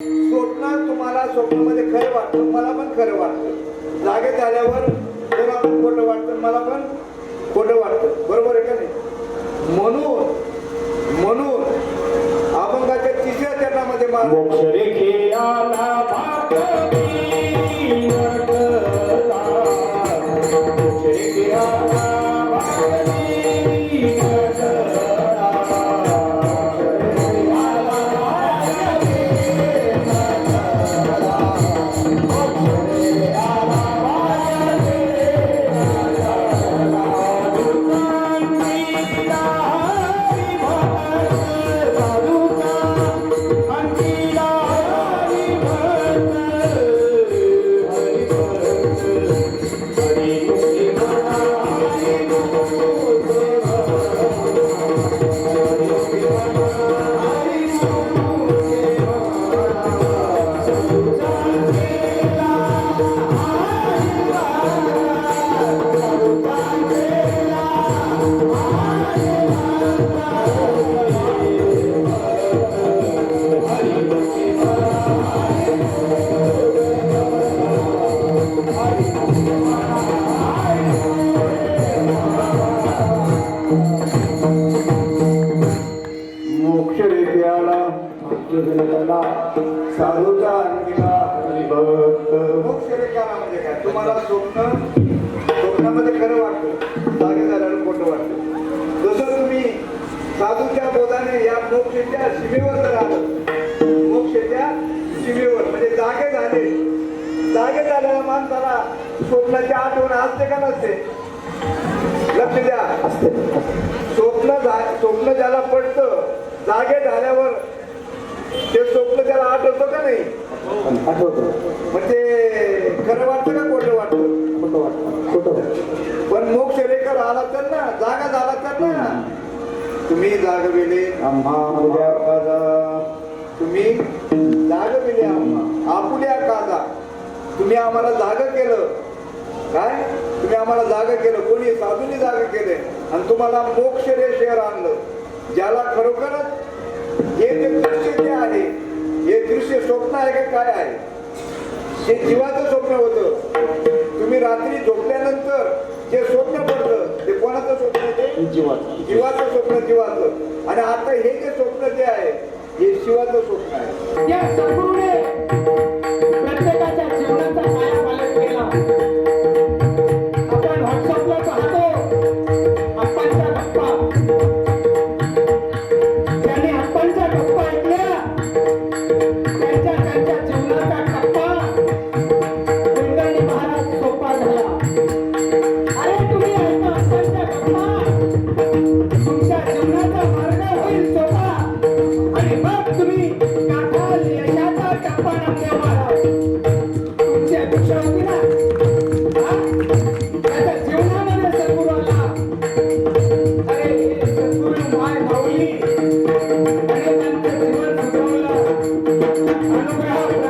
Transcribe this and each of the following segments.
स्वप्न तुम्हाला स्वप्नामध्ये खरं वाटतं मला पण खरं वाटतं. जागे झाल्यावर तुला पण खोटं वाटतं मला पण खोटं वाटतं. बरोबर आहे का नाही? म्हणून म्हणून अभंगाच्या तिसऱ्या चरणामध्ये मला सीमेवर म्हणजे जागे झाले. जागे झालेल्या माणसाला स्वप्नाची आठवण असते का नसते? लक्ष द्या. स्वप्न स्वप्न ज्याला पडतं जागे झाल्यावर ते स्वप्न त्याला आठवतं का नाही? आठवतो. ते खरं वाटतं का खोटं वाटतं? खोटं वाटतं. खोटं पण मोक्ष रेखा आला तर ना जागा झाला तर ना. तुम्ही जागविले. तुम्ही जागविले आम्हा. आपुल्या काजा तुम्ही आम्हाला जाग केलं. काय? तुम्ही आम्हाला जाग केलं. कोणी साधूंनी जाग केले? आणि तुम्हाला मोक्ष रेषेवर आणलं. ज्याला खरोखरच हे जे दृश्य जे आहे हे दृश्य स्वप्न आहे का काय आहे? हे जीवाचं स्वप्न होतं. तुम्ही रात्री झोपल्यानंतर जे स्वप्न पडलं ते कोणाचं स्वप्न ते जीवाचा. जीवाचं स्वप्न जीवाचं. आणि आता हे जे स्वप्न जे आहे हे शिवाचं स्वप्न आहे. Thank you.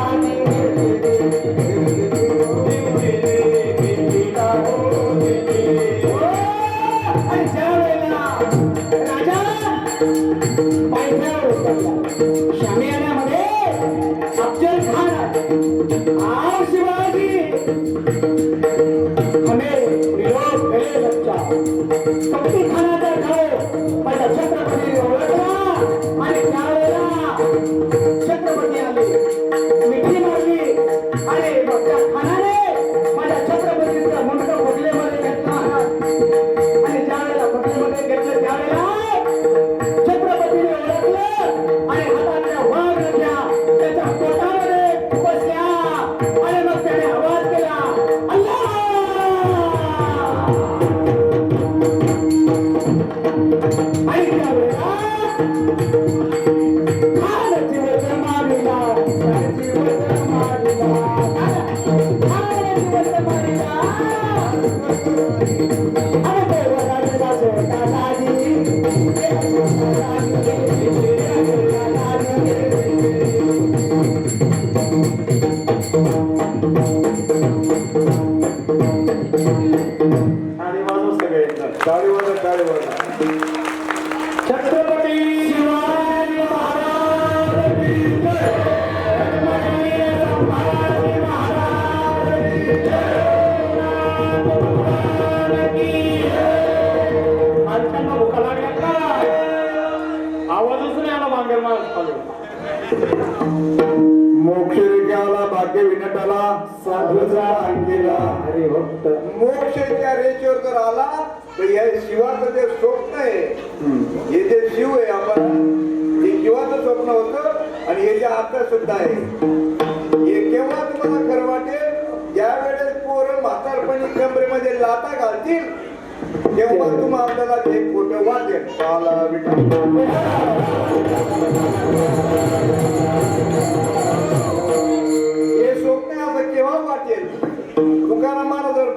भेटीला जी साधूचा अंगेला हरी भक्त मोक्षच्या रेषेवर जर आला तर या शिवाचं जे स्वप्न आहे हे जे शिव आहे आपण हे शिवाचं स्वप्न होतं आणि हे जे आता सुद्धा आहे हे केव्हा तुम्हाला खरं वाटेल? ज्या वेळेस पोरं म्हातारपणी कमरेमध्ये लाता घालतील तेव्हा तुम्हाला आपल्याला ते खोटं वाटेल. पाला विठ्ठल.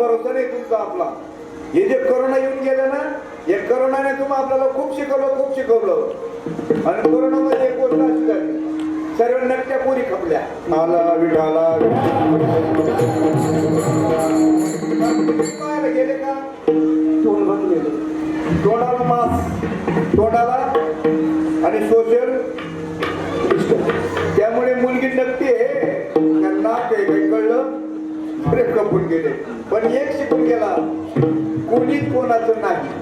भरोसा नाही तुमचा आपला. हे जे करोना येऊन गेलं ना या करोनाने तुम्ही आपल्याला खूप शिकवलं खूप शिकवलं. आणि कोरोनामध्ये एक गोष्ट अशी झाली. सर्व नट्या पुरी खपल्या. आला विठाला. पाहायला गेले का? तोंड बंद गेले तोंडाला मास्क तोंडाला आणि सोशल त्यामुळे मुलगी नक्की आहे. त्यांना काही काही कळलं अरे कपून गेले. पण एक शिकून गेला कोणीच कोणाचं नाही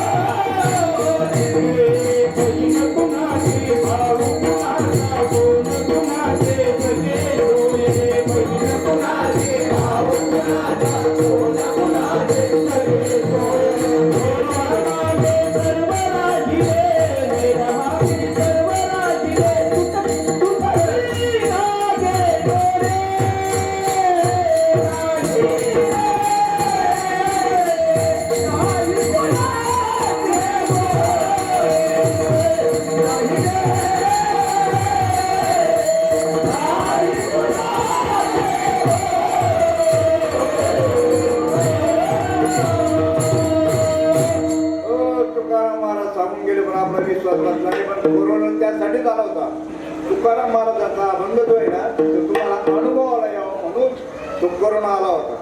करून आला होता.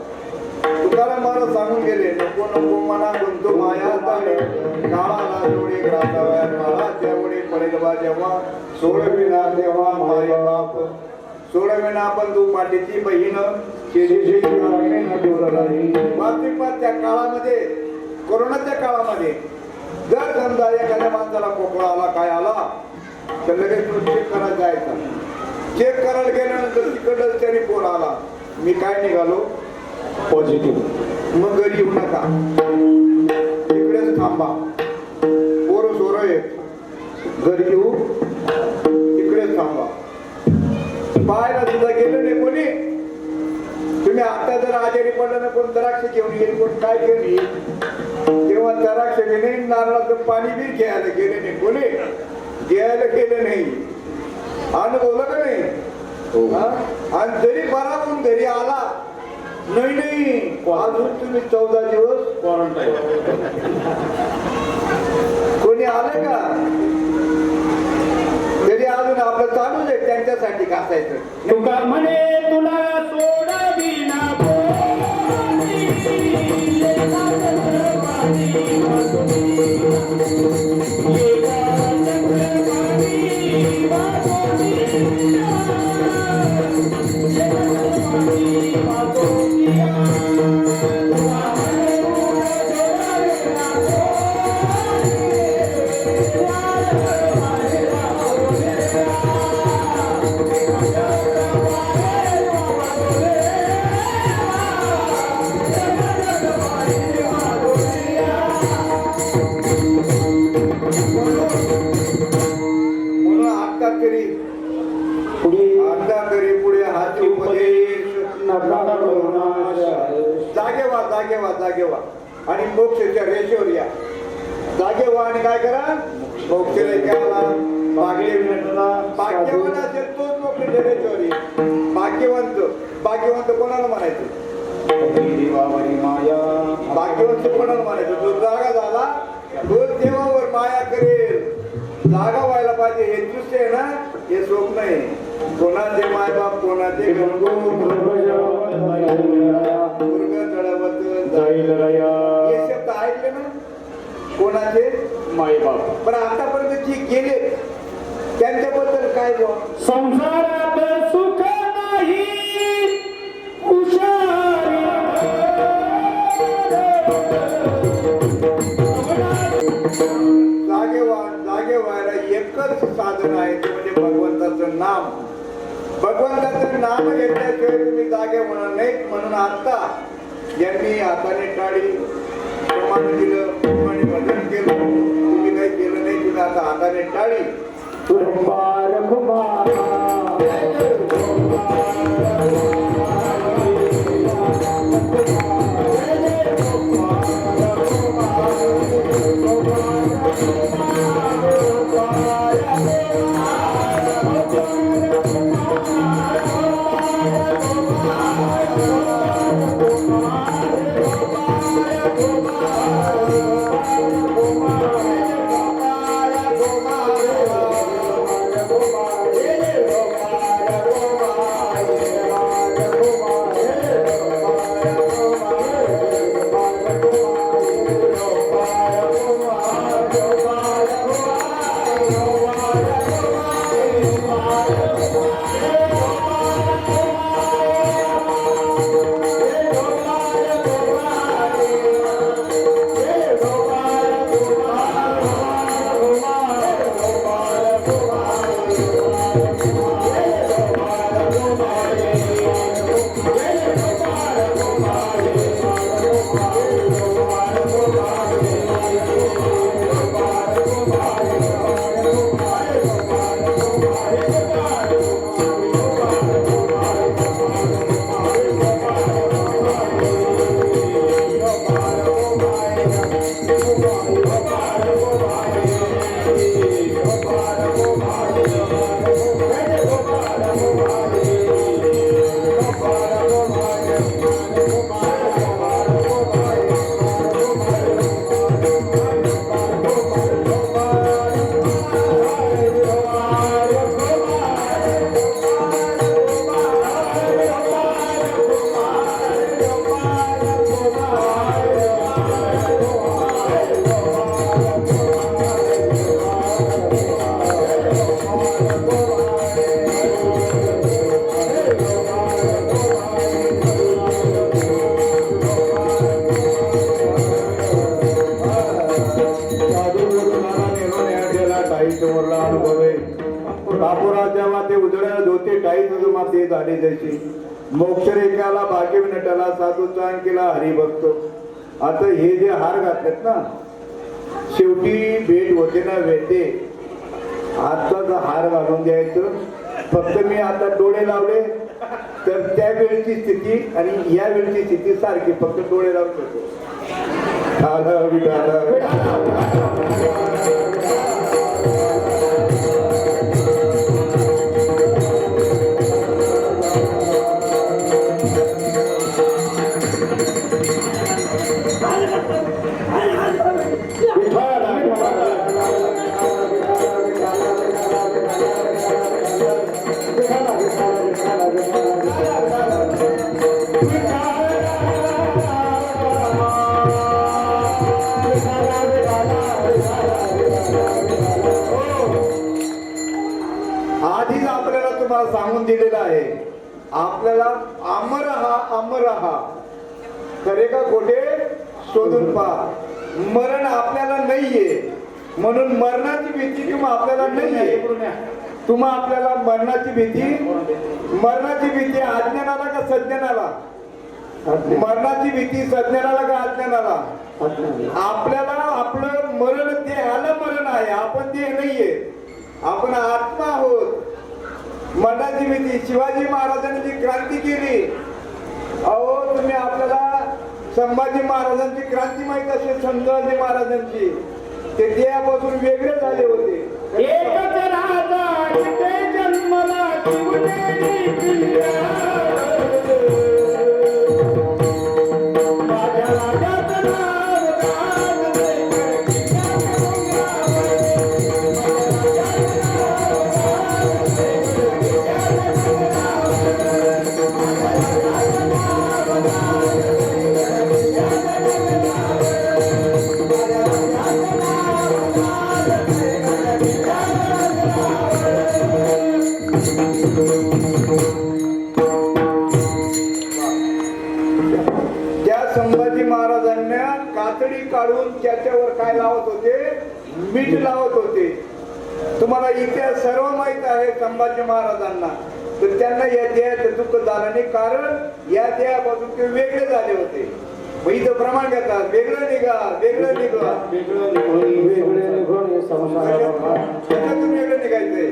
तुकाराम महाराज सांगून गेले नको नको मना गुंतो माया ताळे. काळाला जोडे ग्रासाव्या काळा त्यामुळे पडेल बा जेव्हा. सोडविना तेव्हा माय बाप. सोडविना पण तू पाठीची बहीण. केली त्या काळामध्ये कोरोनाच्या काळामध्ये जर समजा एखाद्या माणसाला कोकळा आला काय आला तर लगेच चेक करायला जायचा. चेक करायला गेल्यानंतर तिकडं त्याने फोन आला मी काय निघालो? पॉझिटिव्ह मग घरी येऊ नका. तिकडेच थांबा. पोर सोर आहेत. घरी येऊ. तिकडेच थांबा. पाहायला सुद्धा गेलं नाही कोणी. तुम्ही आता जर आजारी पडलं ना कोण द्राक्ष घेऊन येईल कोण काय घेऊन येईल? तेव्हा द्राक्ष घेणे नारळाचं पाणी बी घ्यायला गेले नाही कोणी. घ्यायला गेलं नाही. अनुभवलं का नाही? आणि जरी बरा होऊन घरी आला नाही नाही. अजून तुम्ही चौदा दिवस क्वारंटाईन कोणी आलं का? तरी अजून आपलं चालूच आहे त्यांच्यासाठी घासायचं. तुका म्हणे तुला सोडविना माया. भाग्यवंत कोणाला म्हणायचं जो जागा झाला तोच देवावर माया करेल. जागा व्हायला पाहिजे हे दृश्य आहे ना हे स्वप्न आहे. कोणाचे मायबाप कोणाचे गणगो मुर्ग जळवत जाईल रया हे शब्द ऐकले ना? कोणाचे? माय बाप पण आतापर्यंत जे गेले त्यांच्याबद्दल काय संसारात एकच साधन आहे ते म्हणजे भगवंताचं नाम. भगवंताचं नाम घेतल्याशिवाय तुम्ही जागे म्हणून नाही म्हणून आता यांनी हाताने टाळी प्रमाण दिलं प्रमाणे भजन केलं. तुम्ही काही केलं नाही तुम्ही आता हाताने टाळी. माते झाले जशी मोक्षरेखाला भाग्य नटाला साधूचा चांग केला बघतो आता हे जे हार घातलेत ना शेवटी भेट होते ना भेटते आताच हार घालून द्यायचं. फक्त मी आता डोळे लावले तर त्या वेळची स्थिती आणि या वेळची स्थिती सारखी फक्त डोळे लावून होतो पहा मरण आपल्याला नाहीये. म्हणून मरणाची भीती किंवा आपल्याला नाहीये. तुम्हा आपल्याला मरणाची भीती? मरणाची भीती अज्ञानाला का सज्ञानाला? मरणाची भीती सज्ञानाला का अज्ञानाला? आपल्याला आपलं मरण देहाला मरण आहे. आपण ते नाहीये. आपण आत्मा आहोत. मरणाची भीती. शिवाजी महाराजांनी जी क्रांती केली संभाजी महाराजांची क्रांती माहीत असेल संभाजी महाराजांची. ते देहापासून वेगळे झाले होते. एकच राजा जन्मला मीठ लावत होते. तुम्हाला इतिहास सर्व माहीत आहे संभाजी महाराजांना. तर त्यांना या देहाचं दुःख झालं नाही कारण या देहापासून ते वेगळे झाले होते. मग इथं प्रमाण घेतात वेगळं निघा वेगळं निघा. वेगळं निघून त्याच्यातून वेगळं निघायचंय.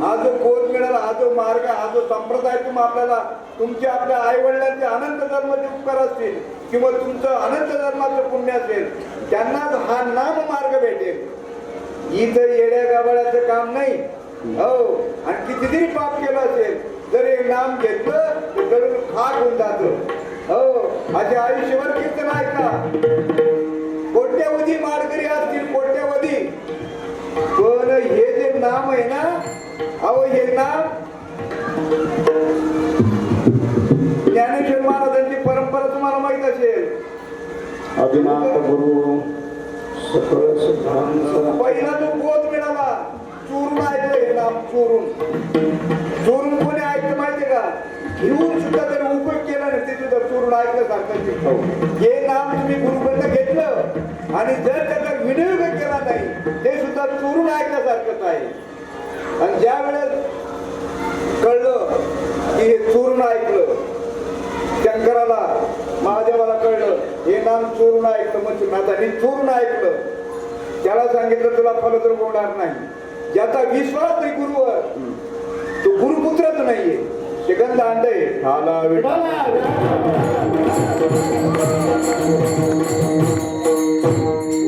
हा जो कोच मिळाला हा जो मार्ग हा जो संप्रदाय तुम्ही आपल्याला तुमच्या आपल्या आई वडिलांचे अनंत धर्माचे उपकार असतील किंवा तुमचं अनंत धर्माचं पुण्य असेल त्यांना हा नाम मार्ग भेटेल. इथं येड्या गाबाळ्याचं काम नाही. हो आणि कितीतरी पाप केलं असेल जर एक नाम घेतलं तर खाक होऊन जात. हो माझ्या आयुष्यभर कीर्तन ऐका. कोट्यवधी माडकरी असतील कोट्यवधी. पण हे जे नाम आहे ना अहो हे नाम ज्ञानेश्वर महाराजांची परंपरा तुम्हाला माहीत असेल. अभिमान गुरु पहिला तो बोध मिळाला. चोरून ऐकलं नाम चोरून. चोरून कोणी ऐकलं माहितीये का? घेऊन सुद्धा जर उपयोग केला नाही ते सुद्धा चोरून ऐकलं दिसतं. हे नाम तुम्ही गुरुपर्यंत घेतलं आणि जर त्याचा विनियोग केला नाही ते सुद्धा चोरून ऐकल्यासारखंच आहे. आणि ज्या वेळेस कळलं की हे चोरून ऐकलं शंकराला महादेवाला कळलं हे नाम चोरून ऐकलं म्हणजे नाथांनी चोरून ऐकलं. त्याला सांगितलं तुला फलद्र होणार नाही. ज्याचा विश्वास आहे गुरुवर. तो गुरुपुत्रच नाहीये. ते गंध ठाला विठा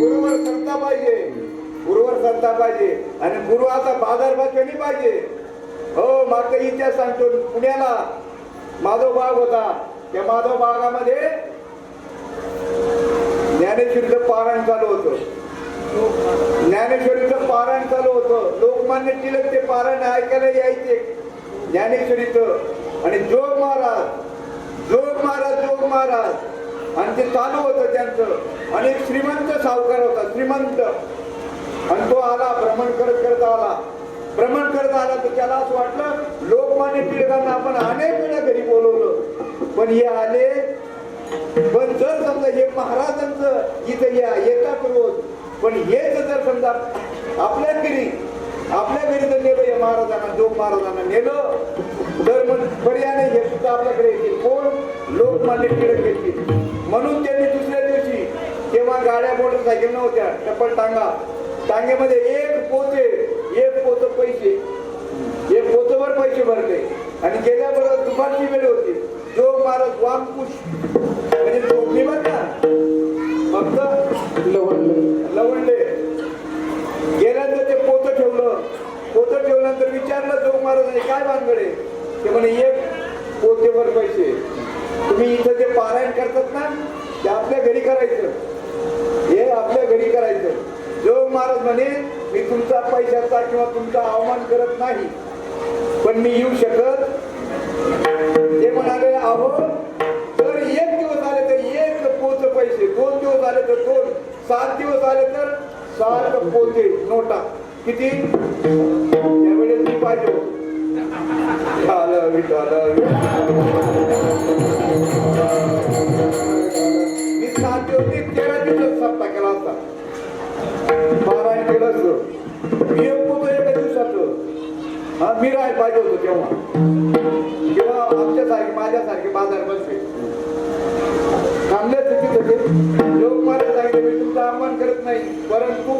गुरुवर श्रद्धा पाहिजे. गुरुवर श्रद्धा पाहिजे. आणि गुरु आता बाजारभाव केली पाहिजे. हो मागचा इतिहास सांगतो पुण्याला माधव बाग होता. त्या माधव बागामध्ये ज्ञानेश्वरीचं पारायण चालू होतं. ज्ञानेश्वरीचं पारायण चालू होतं. लोकमान्य टिळक ते पारायण ऐकायला यायचे. ज्ञानेश्वरीचं. आणि जोग महाराज जोग महाराज जोग महाराज. आणि ते चालू होतं त्यांचं. आणि एक श्रीमंत सावकार होता श्रीमंत. आणि तो आला भ्रमण करत करत आला. भ्रमण करत आला तर त्याला असं वाटलं लोकमान्य टिळकांना आपण अनेक वेळा घरी बोलवलं. पण हे आले पण जर समजा हे महाराजांचं इथं या येतात रोज पण हेच जर समजा आपल्या घरी आपल्या घरी जर नेलं या महाराजांना जो महाराजांना नेलं तर मग पर्याय हे सुद्धा आपल्याकडे येतील. कोण? लोकमान्य टिळक येतील. म्हणून त्यांनी दुसऱ्या दिवशी तेव्हा गाड्या मोटरसायकल नव्हत्या. टप्पल टांगा. टांगेमध्ये एक पोते एक पोत पैसे. एक पोतभर पैसे भरले. आणि गेल्याबरोबर दुपारची वेळ होती. जो महाराज वामकुश म्हणजे झोपली बघ ना फक्त लवणलं लवणले गेल्यानंतर ते पोतं ठेवलं. पोतं ठेवल्यानंतर विचारलं जो महाराजांनी काय भानगडे ते म्हणे एक पोतेवर पैसे. तुम्ही इथं जे पारायण करतात ना ते आपल्या घरी करायचं. हे आपल्या घरी करायचं. जो महाराज म्हणे मी तुमचा पैशाचा किंवा तुमचा अवमान करत नाही पण मी येऊ शकत अहो जर एक दिवस आले तर एक पोच पैसे दोन दिवस आले तर दोन सात दिवस आले तर सात पोते नोटा. किती? त्यावेळेस मी पाहिजे झालं विठालं मी सात दिवस तेरा दिवस सप्ता केला असता. बारा केलं मी एक पोतं एका दिवसाचं हा मी राहायला पाहिजे होतो तेव्हा. आमच्यासारखे माझ्यासारखे बाजार बसले. थांबले चुकीच होते लोक मला सांगितले मी तुमचा अपमान करत नाही परंतु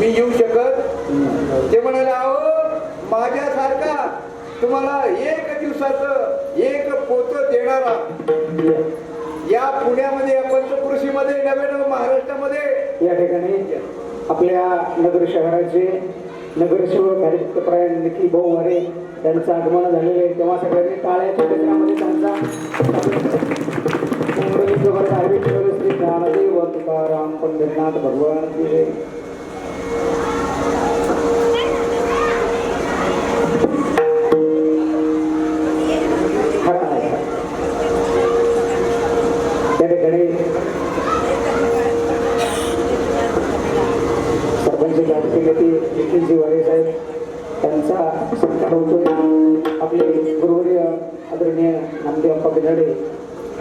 मी येऊ शकत. ते म्हणाले अहो माझ्यासारखा तुम्हाला एक दिवसाचं एक पोत देणारा या पुण्यामध्ये या पंचकृषीमध्ये नव्हे महाराष्ट्रामध्ये या ठिकाणी आपल्या नगर शहराचे नगरसेवक हरिभक्तपरायण निखिल भाऊ हरे आगमन झालेलं आहे. तेव्हा सगळ्यांनी टाळ्याच्या गजरामध्ये त्यांचा. श्री ज्ञानदेव तुकाराम पंढरीनाथ भगवान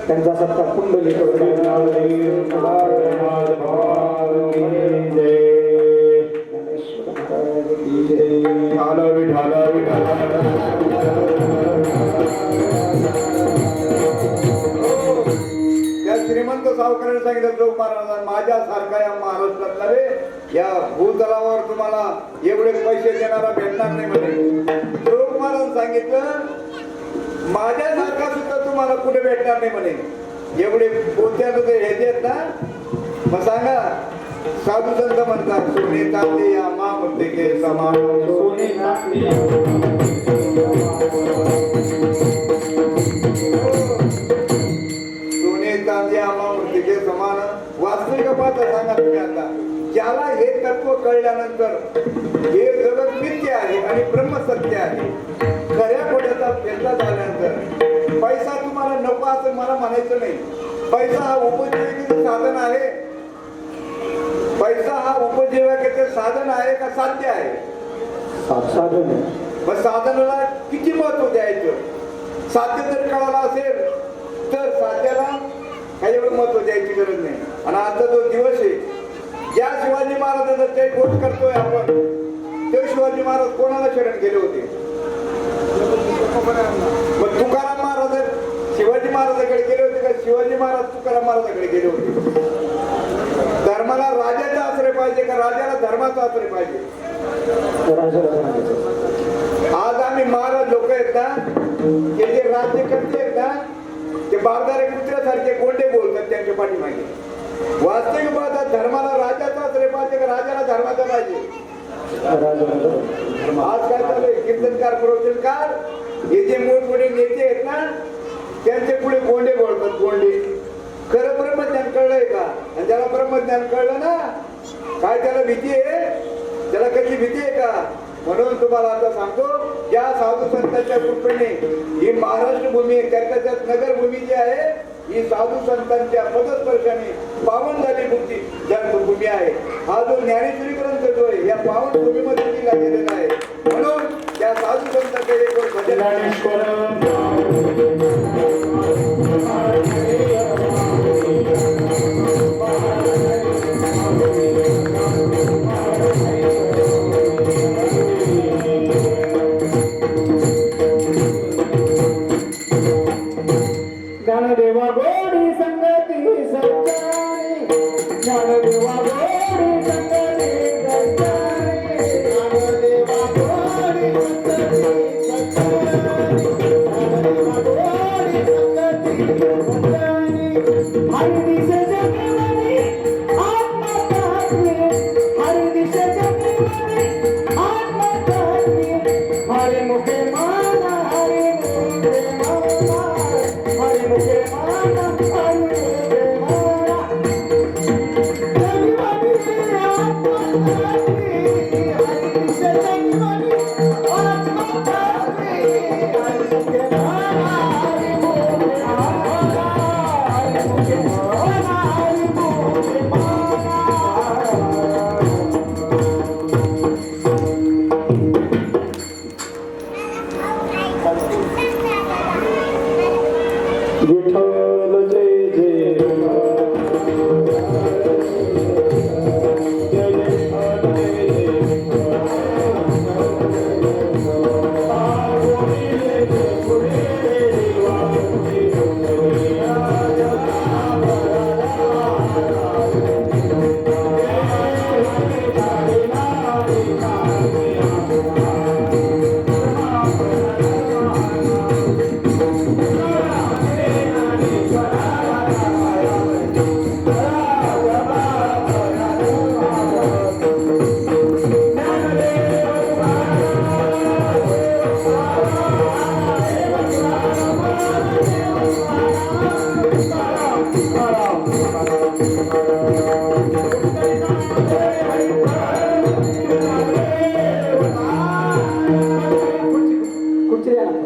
त्यांचा सत्ता कुंडली झालं त्या श्रीमंत सावकाराने सांगितलं जो महाराज माझ्यासारखा या महाराष्ट्रातला रे या भूतलावर तुम्हाला एवढे पैसे देणारा भेटणार नाही म्हणे. जो महाराज सांगितलं माझ्यासारखा तुम्हाला कुठे भेटणार नाही म्हणे. एवढे पोत्याचं ते हे देत ना? मग सांगा. साधू संत म्हणतात सोने चांदी या महामृतिके समान. सोने सोने समान. वास्तविक पाहता सांगा तुम्ही आता. ज्याला हे तत्व कळल्यानंतर हे जगत मिथ्य आहे आणि ब्रह्मसत्य आहे. खऱ्या खोट्याचा फेरला झाल्यानंतर पैसा तुम्हाला नको असं मला म्हणायचं नाही. पैसा हा उपजीविकेचं साधन आहे. पैसा हा उपजीविकेचे साधन आहे का साध्य आहे? साधन मग साधनाला किती महत्त्व द्यायचं? साध्य जर कळाला असेल तर साध्याला काही एवढं महत्त्व द्यायची गरज नाही. आणि आता जो दिवस आहे ज्या शिवाजी महाराजांचा ते गोष्ट करतोय आपण ते शिवाजी महाराज कोणाला शरण गेले होते? मग तुकाराम महाराजाकडे गेले होते का? शिवाजी महाराज तुकाराम महाराजाकडे गेले होते. धर्माला राजाचा आश्रय पाहिजे का? राजाला धर्माचा आश्रय पाहिजे? आज आम्ही महाराज लोक आहेत ना ते जे राज्य करते आहेत ना ते बारदारे कुत्र्यासारखे गोंडे बोलतात त्यांच्या पाठीमागे. वास्तविक पाहता धर्माला राजाचा आश्रय पाहिजे का? राजाला धर्माचा पाहिजे? आज काय चालू आहे? कीर्तनकार प्रवचनकार हे जे मोठमोठे नेते आहेत ना त्यांचे पुढे कोंडे बोलतात कोंडे. खरं ब्रह्मज्ञान कळलंय का? आणि त्याला ब्रह्मज्ञान कळलं ना काय त्याला भीती आहे? त्याला कधी भीती आहे का? म्हणून तुम्हाला आता सांगतो या साधू संतांच्या कृपेने ही महाराष्ट्र भूमी आहे नगर भूमी जी आहे ही साधू संतांच्या पदस्पर्शाने पावन झाली भूमी जन्मभूमी आहे. हा जो ज्ञानेश्वरी ग्रंथ जो आहे या पावन भूमीमध्ये लिहिला गेलेला आहे. म्हणून त्या साधू संतांचे एक